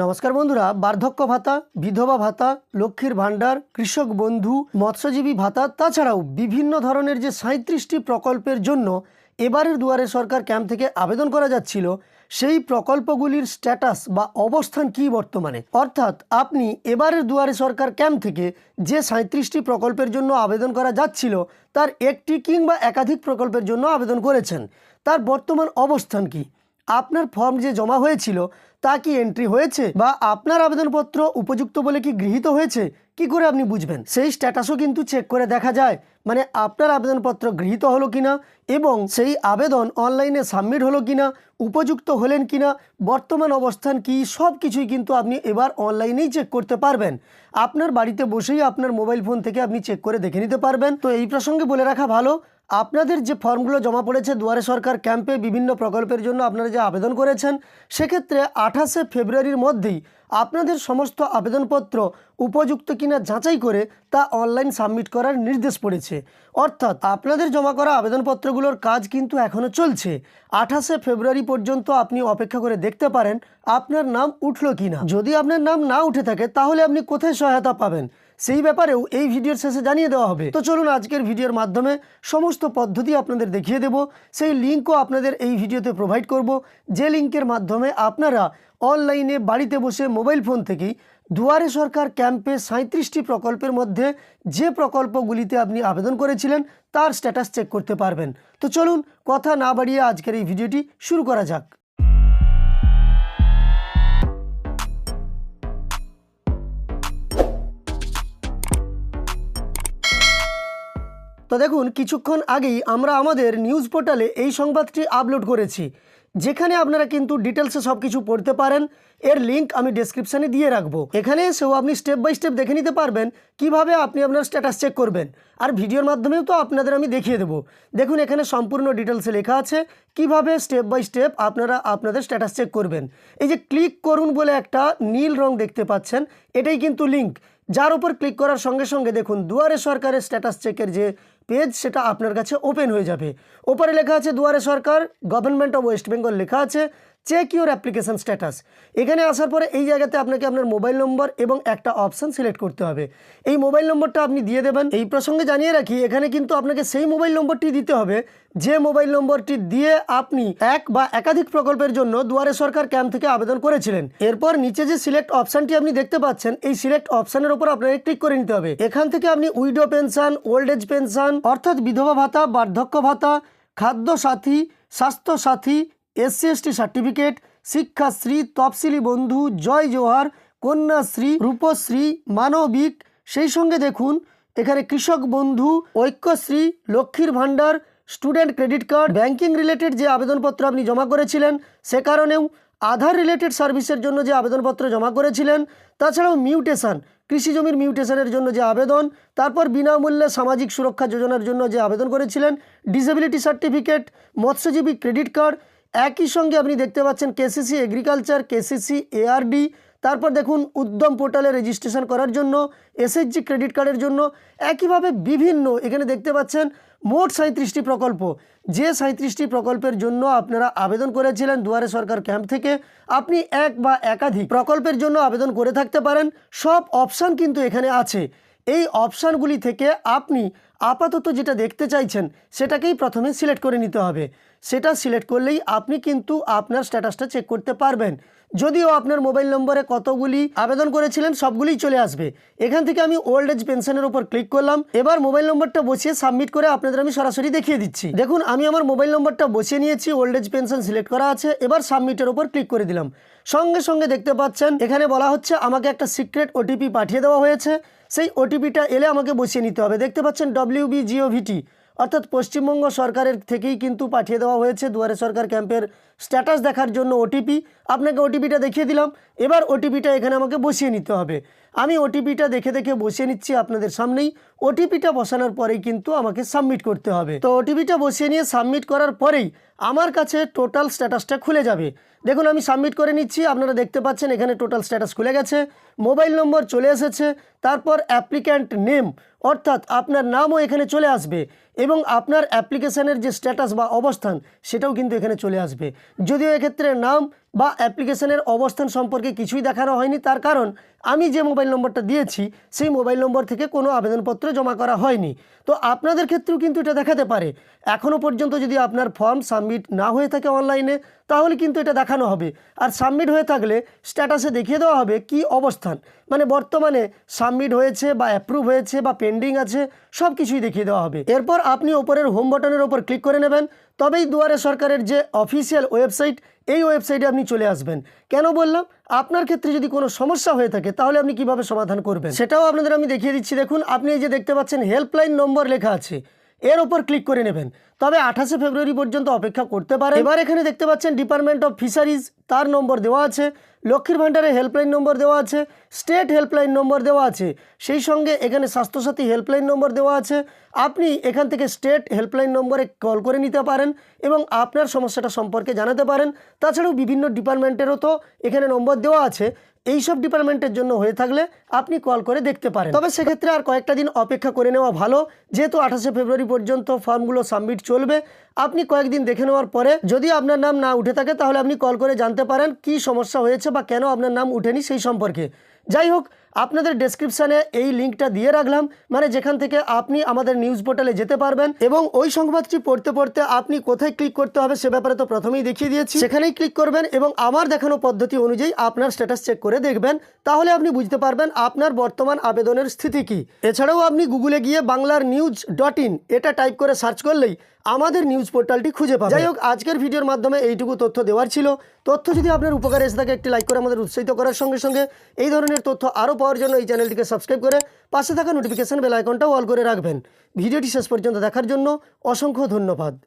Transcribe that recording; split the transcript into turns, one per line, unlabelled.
নমস্কার বন্ধুরা, বার্ধক্য ভাতা, বিধবা ভাতা, লক্ষ্মীর ভাণ্ডার, কৃষক বন্ধু, মৎস্যজীবী ভাতা, তাছাড়াও বিভিন্ন ধরনের যে সাঁত্রিশটি প্রকল্পের জন্য এবারের দুয়ারে সরকার ক্যাম্প থেকে আবেদন করা যাচ্ছিল, সেই প্রকল্পগুলির স্ট্যাটাস বা অবস্থান কি বর্তমানে? অর্থাৎ আপনি এবারের দুয়ারে সরকার ক্যাম্প থেকে যে সাঁত্রিশটি প্রকল্পের জন্য আবেদন করা যাচ্ছিল, তার একটি কিংবা একাধিক প্রকল্পের জন্য আবেদন করেছেন। তার বর্তমান অবস্থান কি? আপনার ফর্ম যে জমা হয়েছিল, তা কি এন্ট্রি হয়েছে? বা আপনার আবেদনপত্র উপযুক্ত বলে কি গৃহীত হয়েছে? কি করে আপনি বুঝবেন? সেই স্ট্যাটাসও কিন্তু চেক করে দেখা যায় মানে আপনার আবেদনপত্র গৃহীত হলো কিনা এবং সেই আবেদন অনলাইনে সাবমিট হলো কিনা, উপযুক্ত হলেন কিনা, বর্তমান অবস্থান কি, সব কিছুই কিন্তু আপনি এবার অনলাইনেই চেক করতে পারবেন। আপনার বাড়িতে বসেই আপনার মোবাইল ফোন থেকে আপনি চেক করে দেখে নিতে পারবেন। তো এই প্রসঙ্গে বলে রাখা ভালো আপনাদের যে ফর্মগুলো জমা পড়েছে দুয়ারে সরকার ক্যাম্পে বিভিন্ন প্রকল্পের জন্য আপনারা যে আবেদন করেছেন, সেক্ষেত্রে আঠাশে ফেব্রুয়ারির মধ্যেই আপনাদের সমস্ত আবেদনপত্র উপযুক্ত কিনা যাচাই করে তা অনলাইন সাবমিট করার নির্দেশ পড়েছে। অর্থাৎ আপনাদের জমা করা আবেদনপত্রগুলোর কাজ কিন্তু এখনও চলছে। আঠাশে ফেব্রুয়ারি পর্যন্ত আপনি অপেক্ষা করে দেখতে পারেন আপনার নাম উঠল কিনা। যদি আপনার নাম না উঠে থাকে, তাহলে আপনি কোথায় সহায়তা পাবেন? সেই ব্যাপারেও এই ভিডিওর শেষে জানিয়ে দেওয়া হবে। তো চলুন আজকের ভিডিওর মাধ্যমে সমস্ত পদ্ধতি আপনাদের দেখিয়ে দেব। সেই লিঙ্কও আপনাদের এই ভিডিওতে প্রোভাইড করব। যে লিঙ্কের মাধ্যমে আপনারা অনলাইনে বাড়িতে বসে মোবাইল ফোন থেকেই দুয়ারে সরকার ক্যাম্পে সাঁত্রিশটি প্রকল্পের মধ্যে যে প্রকল্পগুলিতে আপনি আবেদন করেছিলেন, তার স্ট্যাটাস চেক করতে পারবেন। তো চলুন কথা না বাড়িয়ে আজকের এই ভিডিওটি শুরু করা যাক। তো দেখুন, কিছুক্ষণ আগেই আমরা আমাদের নিউজ পোর্টালে এই সংবাদটি আপলোড করেছি। যেখানে আপনারা কিন্তু ডিটেলসে সব কিছু পড়তে পারেন। এর লিঙ্ক আমি ডেসক্রিপশানে দিয়ে রাখব। এখানে এসেও আপনি স্টেপ বাই স্টেপ দেখে নিতে পারবেন কীভাবে আপনি আপনার স্ট্যাটাস চেক করবেন। আর ভিডিওর মাধ্যমেও তো আপনাদের আমি দেখিয়ে দেবো। দেখুন, এখানে সম্পূর্ণ ডিটেলসে লেখা আছে কীভাবে স্টেপ বাই স্টেপ আপনারা আপনাদের স্ট্যাটাস চেক করবেন। এই যে ক্লিক করুন বলে একটা নীল রং দেখতে পাচ্ছেন, এটাই কিন্তু লিঙ্ক যার উপর ক্লিক করার সঙ্গে সঙ্গে দেখুন, দুয়ারে সরকারের স্ট্যাটাস চেকের যে পেজ সেটা আপনার কাছে ওপেন হয়ে যাবে। ওপারে লেখা আছে Duare Sarkar government of West Bengal লেখা আছে। চেক ইউর অ্যাপ্লিকেশন স্ট্যাটাস এখানে আসার পরে এই জায়গাতে আপনাকে আপনার মোবাইল নম্বর এবং একটা অপশান সিলেক্ট করতে হবে। এই মোবাইল নম্বরটা আপনি দিয়ে দেবেন। এই প্রসঙ্গে জানিয়ে রাখি, এখানে কিন্তু আপনাকে সেই মোবাইল নম্বরটি দিতে হবে, যে মোবাইল নম্বরটি দিয়ে আপনি এক বা একাধিক প্রকল্পের জন্য দুয়ারে সরকার ক্যাম্প থেকে আবেদন করেছিলেন। এরপর নিচে যে সিলেক্ট অপশানটি আপনি দেখতে পাচ্ছেন, এই সিলেক্ট অপশানের উপর আপনাকে ক্লিক করে নিতে হবে। এখান থেকে আপনি widow pension, old age pension, অর্থাৎ বিধবা ভাতা, বার্ধক্য ভাতা খাদ্য সাথী স্বাস্থ্য সাথী এসসি এসটি সার্টিফিকেট, শিক্ষাশ্রী তফসিলি বন্ধু জয় জোহার, কন্যাশ্রী রূপশ্রী মানবিক। সেই সঙ্গে দেখুন, এখানে কৃষক বন্ধু, Aikyashree, Lakshmir Bhandar, student credit card, banking related যে আবেদনপত্র আপনি জমা করেছিলেন, সে কারণেও আধার রিলেটেড সার্ভিসের জন্য যে আবেদনপত্র জমা করেছিলেন, তাছাড়াও মিউটেশন, কৃষি জমির মিউটেশনের জন্য যে আবেদন, তারপর বিনামূল্যে সামাজিক সুরক্ষা যোজনার জন্য যে আবেদন করেছিলেন, ডিসেবিলিটি সার্টিফিকেট, মৎস্যজীবী ক্রেডিট কার্ড একই সঙ্গে আপনি দেখতে পাচ্ছেন কেসিসি এগ্রিকালচার, কেসিসি এআরডি। তারপর দেখুন উদ্যম পোর্টালে রেজিস্ট্রেশন করার জন্য এসএইচজি ক্রেডিট কার্ডের জন্য একইভাবে বিভিন্ন, এখানে দেখতে পাচ্ছেন মোট সাঁত্রিশটি প্রকল্প। যে সাঁত্রিশটি প্রকল্পের জন্য আপনারা আবেদন করেছিলেন দুয়ারে সরকার ক্যাম্প থেকে, আপনি এক বা একাধিক প্রকল্পের জন্য আবেদন করে থাকতে পারেন। সব অপশান কিন্তু এখানে আছে। এই অপশানগুলি থেকে আপনি আপাতত যেটা দেখতে চাইছেন, সেটাকেই প্রথমে সিলেক্ট করে নিতে হবে। সেটা সিলেক্ট করলেই আপনি কিন্তু আপনার স্ট্যাটাসটা চেক করতে পারবেন। যদিও আপনার মোবাইল নম্বরে কতগুলি আবেদন করেছিলেন, সবগুলিই চলে আসবে। এখান থেকে আমি ওল্ড এজ পেনশনের উপর ক্লিক করলাম। এবার মোবাইল নম্বরটা বসিয়ে সাবমিট করে আপনাদের আমি সরাসরি দেখিয়ে দিচ্ছি। দেখুন, আমি আমার মোবাইল নম্বরটা বসিয়ে নিয়েছি, ওল্ড এজ পেনশন সিলেক্ট করা আছে। এবার সাবমিটের উপর ক্লিক করে দিলাম। সঙ্গে সঙ্গে দেখতে পাচ্ছেন, এখানে বলা হচ্ছে, আমাকে একটা সিক্রেট ওটিপি পাঠিয়ে দেওয়া হয়েছে। সেই ওটিপিটা এলে আমাকে বসিয়ে নিতে হবে। দেখতে পাচ্ছেন ডব্লিউবি জিওভিটি অর্থাৎ পশ্চিমবঙ্গ সরকারের থেকেই কিন্তু পাঠিয়ে দেওয়া হয়েছে দুয়ারে সরকার ক্যাম্পের স্ট্যাটাস দেখার জন্য ওটিপি। আপনাকে ওটিপিটা দেখিয়ে দিলাম, এবার ওটিপিটা এখানে আমাকে বসিয়ে নিতে হবে। আমি ওটিপিটা দেখে দেখে বসিয়ে নিচ্ছি আপনাদের সামনেই। ওটিপিটা বসানোর পরেই কিন্তু আমাকে সাবমিট করতে হবে। তো ওটিপিটা বসিয়ে নিয়ে সাবমিট করার পরেই আমার কাছে টোটাল স্ট্যাটাসটা খুলে যাবে। দেখুন, আমি সাবমিট করে নিচ্ছি। আপনারা দেখতে পাচ্ছেন, এখানে টোটাল স্ট্যাটাস খুলে গেছে। মোবাইল নম্বর চলে এসেছে। তারপর অ্যাপ্লিক্যান্ট নেম অর্থাৎ আপনার নামও এখানে চলে আসবে এবং আপনার অ্যাপ্লিকেশানের যে স্ট্যাটাস বা অবস্থান, সেটাও কিন্তু এখানে চলে আসবে। যদিও এক্ষেত্রে নাম বা অ্যাপ্লিকেশনের অবস্থান সম্পর্কে কিছুই দেখানো হয়নি। তার কারণ, আমি যে মোবাইল নম্বরটা দিয়েছি, সেই মোবাইল নম্বর থেকে কোনো আবেদনপত্র জমা করা হয়নি। তো আপনাদের ক্ষেত্রেও কিন্তু এটা দেখাতে পারে। এখনও পর্যন্ত যদি আপনার ফর্ম সাবমিট না হয়ে থাকে অনলাইনে, তাহলে কিন্তু এটা দেখানো হবে। আর সাবমিট হয়ে থাকলে স্ট্যাটাসে দেখিয়ে দেওয়া হবে কি অবস্থান। মানে বর্তমানে সাবমিট হয়েছে বা অ্যাপ্রুভ হয়েছে বা পেন্ডিং আছে সব কিছুই দেখিয়ে দেওয়া হবে। এরপর আপনি ওপরের হোম বাটনের ওপর ক্লিক করে নেবেন। তবেই দুয়ারে সরকারের যে অফিসিয়াল ওয়েবসাইট, এই ওয়েবসাইটে আপনি চলে আসবেন। কেন বললাম? আপনার ক্ষেত্রে যদি কোনো সমস্যা হয়ে থাকে, তাহলে আপনি কীভাবে সমাধান করবেন? সেটাও আপনাদের আমি দেখিয়ে দিচ্ছি। দেখুন, আপনি এই যে দেখতে পাচ্ছেন হেল্পলাইন নম্বর লেখা আছে। এর ওপর ক্লিক করে নেবেন। তবে আঠাশে ফেব্রুয়ারি পর্যন্ত অপেক্ষা করতে পারে এবার এখানে দেখতে পাচ্ছেন ডিপার্টমেন্ট অফ ফিশারিজ তার নম্বর দেওয়া আছে। লক্ষ্মীর ভাণ্ডারের হেল্পলাইন নম্বর দেওয়া আছে। স্টেট হেল্পলাইন নম্বর দেওয়া আছে। সেই সঙ্গে এখানে স্বাস্থ্যসাথী হেল্পলাইন নম্বর দেওয়া আছে। আপনি এখান থেকে স্টেট হেল্পলাইন নম্বরে কল করে নিতে পারেন এবং আপনার সমস্যাটা সম্পর্কে জানাতে পারেন। তাছাড়াও বিভিন্ন ডিপার্টমেন্টেরও তো এখানে নম্বর দেওয়া আছে। এই সব ডিপার্টমেন্টের জন্য হয়ে থাকলে আপনি কল করে দেখতে পারেন। তবে সেক্ষেত্রে আর কয়েকটা দিন অপেক্ষা করে নেওয়া ভালো। যেহেতু আঠাশে ফেব্রুয়ারি পর্যন্ত ফর্মগুলো সাবমিট চলবে, আপনি কয়েকদিন দেখে নেওয়ার পরে যদি আপনার নাম না উঠে থাকে, তাহলে আপনি কল করে জানতে পারেন কি সমস্যা হয়েছে বা কেন আপনার নাম উঠেনি সেই সম্পর্কে। যাই হোক আপনাদের ডেসক্রিপশানে এই লিঙ্কটা দিয়ে রাখলাম। মানে যেখান থেকে আপনি আমাদের নিউজ পোর্টালে যেতে পারবেন এবং ওই সংবাদটি পড়তে পড়তে আপনি কোথায় ক্লিক করতে হবে সে ব্যাপারে তো প্রথমেই দেখিয়ে দিয়েছি। সেখানেই ক্লিক করবেন এবং আমার দেখানো পদ্ধতি অনুযায়ী আপনার স্ট্যাটাস চেক করে দেখবেন। তাহলে আপনি বুঝতে পারবেন আপনার বর্তমান আবেদনের স্থিতি কি। এছাড়াও আপনি গুগলে গিয়ে বাংলার নিউজ ডট ইন এটা টাইপ করে সার্চ করলেই আমাদের নিউজ পোর্টালটি খুঁজে পাবে। যাই হোক, আজকের ভিডিওর মাধ্যমে এইটুকু তথ্য দেওয়ার ছিল। তথ্য যদি আপনার উপকারে এসে থাকে, একটি লাইক করে আমাদের উৎসাহিত করার সঙ্গে সঙ্গে এই ধরনের তথ্য আরও পাওয়ার জন্য এই চ্যানেলটিকে সাবস্ক্রাইব করে পাশে থাকা নোটিফিকেশান বেল আইকনটাও অল করে রাখবেন। ভিডিওটি শেষ পর্যন্ত দেখার জন্য অসংখ্য ধন্যবাদ।